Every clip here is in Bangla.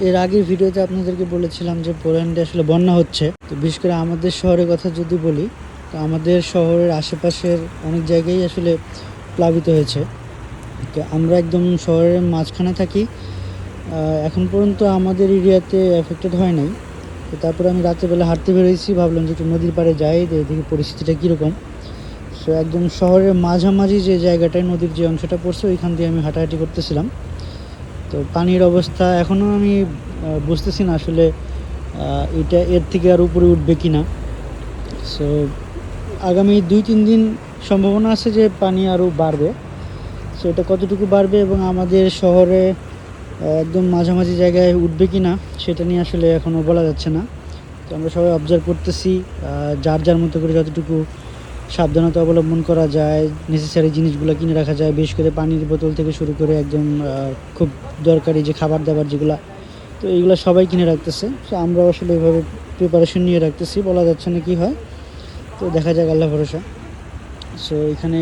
এর আগের ভিডিওতে আপনাদেরকে বলেছিলাম যে পোল্যান্ডে আসলে বন্যা হচ্ছে। তো বিশেষ করে আমাদের শহরের কথা যদি বলি, তো আমাদের শহরের আশেপাশের অনেক জায়গায় আসলে প্লাবিত হয়েছে। তো আমরা একদম শহরের মাঝখানে থাকি। এখন পর্যন্ত আমাদের এরিয়াতে এফেক্টেড হয় নাই। তো তারপরে আমি রাত্রেবেলা হাঁটতে বেরিয়েছি, ভাবলাম যে একটু নদীর পাড়ে যাই দেখি পরিস্থিতিটা কীরকম। সো একদম শহরের মাঝামাঝি যে জায়গাটায় নদীর যে অংশটা পড়ছে, ওইখান দিয়ে আমি হাঁটাহাঁটি করতেছিলাম। তো পানির অবস্থা এখনও আমি বুঝতেছি না আসলে এটা এর থেকে আর উপরে উঠবে কি না সো আগামী দুই তিন দিন সম্ভাবনা আছে যে পানি আরও বাড়বে। সো এটা কতটুকু বাড়বে এবং আমাদের শহরে একদম মাঝামাঝি জায়গায় উঠবে কি না সেটা নিয়ে আসলে এখনও বলা যাচ্ছে না। তো আমরা সবাই অবজার্ভ করতেছি যার যার মতো করে যতটুকু সাবধানতা অবলম্বন করা যায় নেসেসারি জিনিসগুলো কিনে রাখা যায়, বিশেষ করে পানির বোতল থেকে শুরু করে একদম খুব দরকারি যে খাবার দাবার যেগুলো। তো এইগুলো সবাই কিনে রাখতেছে। তো আমরা আসলে এভাবে প্রিপারেশন নিয়ে রাখতেছি। বলা যাচ্ছে না কি হয়। তো দেখা যাক, আল্লাহ ভরসা। সো এখানে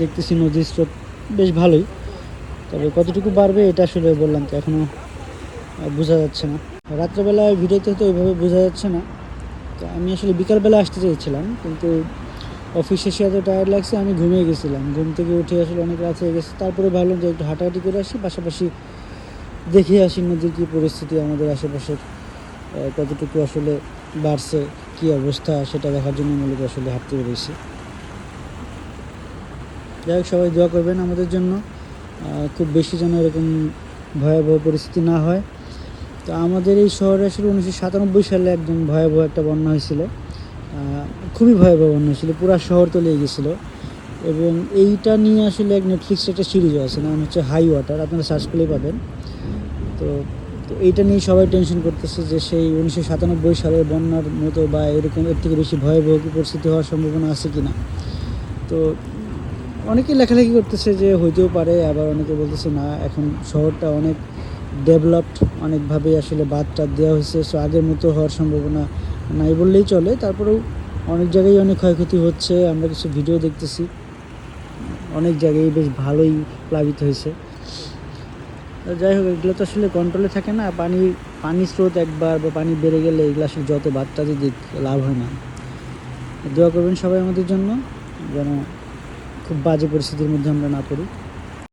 দেখতেছি নদীর স্রোত বেশ ভালোই। তবে কতটুকু বাড়বে এটা আসলে বললাম তো এখনও বোঝা যাচ্ছে না। রাত্রেবেলায় ভিডিওতে তো ওইভাবে বোঝা যাচ্ছে না। তো আমি আসলে বিকালবেলা আসতে চেয়েছিলাম, কিন্তু অফিস শেষে এত টায়ার্ড লাগছে, আমি ঘুমিয়ে গেছিলাম। ঘুম থেকে উঠে আসলে অনেক রাত হয়ে গেছে। তারপরে ভাবলাম যে একটু হাঁটাহাঁটি করে আসি, পাশাপাশি দেখে আসি নদীর কী পরিস্থিতি আমাদের আশেপাশের কতটুকু আসলে বাড়ছে, কী অবস্থা, সেটা দেখার জন্য মূলত আসলে হাঁটতে বেরিয়েছি। যাই হোক, সবাই দোয়া করবেন আমাদের জন্য। খুব বেশি যেন এরকম ভয়াবহ পরিস্থিতি না হয়। তো আমাদের এই শহরে আসলে উনিশশো সাতানব্বই সালে একদম ভয়াবহ একটা বন্যা হয়েছিল। খুবই ভয়াবহ বন্যা পুরো শহর তলিয়ে গেছিল এবং এইটা নিয়ে আসলে এক নেটফ্লিক্সে একটা সিরিজও আছে, নাম হচ্ছে হাই ওয়াটার আপনারা সার্চ করলেই পাবেন। তো তো এইটা নিয়ে সবাই টেনশন করতেছে যে সেই উনিশশো সাতানব্বই সালের বন্যার মতো বা এরকম এর থেকে বেশি ভয়াবহ কি পরিস্থিতি হওয়ার সম্ভাবনা আছে কি না তো অনেকে লেখালেখি করতেছে যে হইতেও পারে, আবার অনেকে বলতেছে না, এখন শহরটা অনেক ডেভেলপড অনেকভাবেই আসলে বাদ টাদ দেওয়া হয়েছে সো আগের মতো হওয়ার সম্ভাবনা নাই বললেই চলে। তারপরেও অনেক জায়গায় অনেক ক্ষয়ক্ষতি হচ্ছে, আমরা কিছু ভিডিও দেখতেছি। অনেক জায়গায় বেশ ভালোই প্লাবিত হয়েছে। যাই হোক, এগুলো তো আসলে কন্ট্রোলে থাকে না। পানি, পানির স্রোত একবার বা পানি বেড়ে গেলে এগুলো আসলে যত বাচ্চা দিক, লাভ হয় না। দোয়া করবেন সবাই আমাদের জন্য, যেন খুব বাজে পরিস্থিতির মধ্যে আমরা না পড়ি।